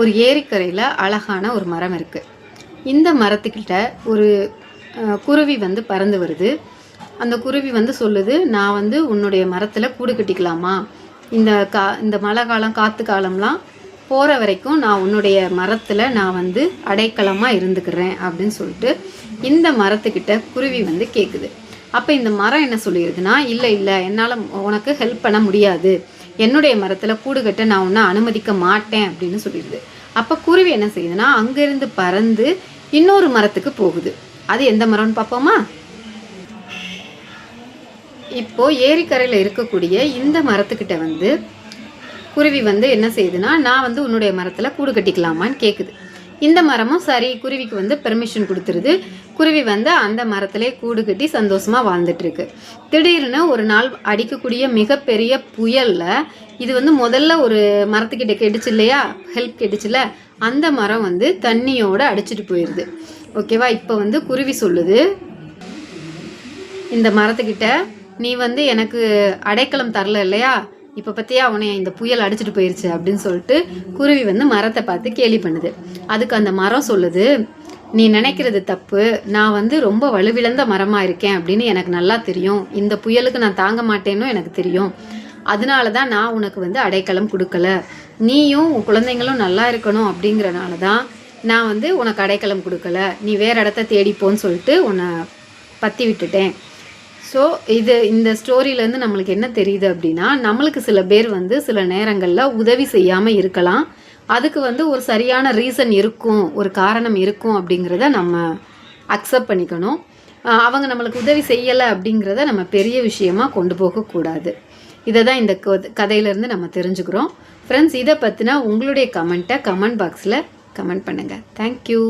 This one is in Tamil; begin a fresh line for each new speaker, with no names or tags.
ஒரு ஏரிக்கரையில் அழகான ஒரு மரம் இருக்குது இந்த மரத்துக்கிட்ட ஒரு குருவி வந்து பறந்து வருது. அந்த குருவி வந்து சொல்லுது நான் வந்து உன்னுடைய மரத்தில் கூடு கட்டிக்கலாமா? இந்த கா இந்த மழை காலம் காற்று காலம்லாம் போகிற வரைக்கும் நான் உன்னுடைய மரத்தில் நான் வந்து அடைக்கலமாக இருந்துக்கிறேன் அப்படின்னு சொல்லிட்டு இந்த மரத்துக்கிட்ட குருவி வந்து கேட்குது அப்போ இந்த மரம் என்ன சொல்லிடுதுன்னா இல்லை இல்லை என்னால் உனக்கு ஹெல்ப் பண்ண முடியாது. என்னுடைய மரத்தில் கூடு கட்ட நான் ஒன்றும் அனுமதிக்க மாட்டேன் அப்படின்னு சொல்லிடுது. அப்போ குருவி என்ன செய்யுதுன்னா அங்கேருந்து பறந்து இன்னொரு மரத்துக்கு போகுது. அது எந்த மரம்னு பார்ப்போமா? இப்போ ஏரிக்கரையில் இருக்கக்கூடிய இந்த மரத்துக்கிட்ட வந்து குருவி வந்து என்ன செய்யுதுன்னா நான் வந்து உன்னுடைய மரத்தில் கூடு கட்டிக்கலாமான்னு கேட்குது இந்த மரமும் சரி குருவிக்கு வந்து பெர்மிஷன் கொடுத்துருது. குருவி வந்து அந்த மரத்திலே கூடு கட்டி சந்தோஷமாக வாழ்ந்துட்டு இருக்கு திடீர்னு ஒரு நாள் அடிக்கக்கூடிய மிகப்பெரிய புயலில் இது வந்து முதல்ல ஒரு மரத்துக்கிட்ட கெடுச்சு இல்லையா ஹெல்ப் கெடுச்சுல அந்த மரம் வந்து தண்ணியோட அடிச்சிட்டு போயிடுது ஓகேவா இப்போ வந்து குருவி சொல்லுது இந்த மரத்துக்கிட்ட நீ வந்து எனக்கு அடைக்கலம் தரல இல்லையா? இப்போ பற்றியா அவனை இந்த புயல் அடிச்சிட்டு போயிருச்சு? அப்படின்னு சொல்லிட்டு குருவி வந்து மரத்தை பார்த்து கேலி பண்ணுது. அதுக்கு அந்த மரம் சொல்லுது நீ நினைக்கிறது தப்பு. நான் வந்து ரொம்ப வலுவிழந்த மரமாக இருக்கேன் அப்படின்னு எனக்கு நல்லா தெரியும். இந்த புயலுக்கு நான் தாங்க மாட்டேன்னு எனக்கு தெரியும். அதனால தான் நான் உனக்கு வந்து அடைக்கலம் கொடுக்கல. நீயும் உன் குழந்தைங்களும் நல்லா இருக்கணும் அப்படிங்கிறனால தான் நான் வந்து உனக்கு அடைக்கலம் கொடுக்கல. நீ வேறு இடத்த தேடிப்போன்னு சொல்லிட்டு உன்னை பற்றி விட்டுட்டேன். ஸோ இது இந்த ஸ்டோரியிலேருந்து நம்மளுக்கு என்ன தெரியுது அப்படின்னா நம்மளுக்கு சில பேர் வந்து சில நேரங்களில் உதவி செய்யாமல் இருக்கலாம். அதுக்கு வந்து ஒரு சரியான ரீசன் இருக்கும் ஒரு காரணம் இருக்கும் அப்படிங்கிறத நம்ம அக்செப்ட் பண்ணிக்கணும். அவங்க நம்மளுக்கு உதவி செய்யலை அப்படிங்கிறத நம்ம பெரிய விஷயமா கொண்டு போகக்கூடாது இதை தான் இந்த கதையிலேருந்து நம்ம தெரிஞ்சுக்கிறோம். ஃப்ரெண்ட்ஸ் இதை பற்றினா உங்களுடைய கமெண்ட்டை கமெண்ட் பாக்ஸில் கமெண்ட் பண்ணுங்கள் தேங்க்யூ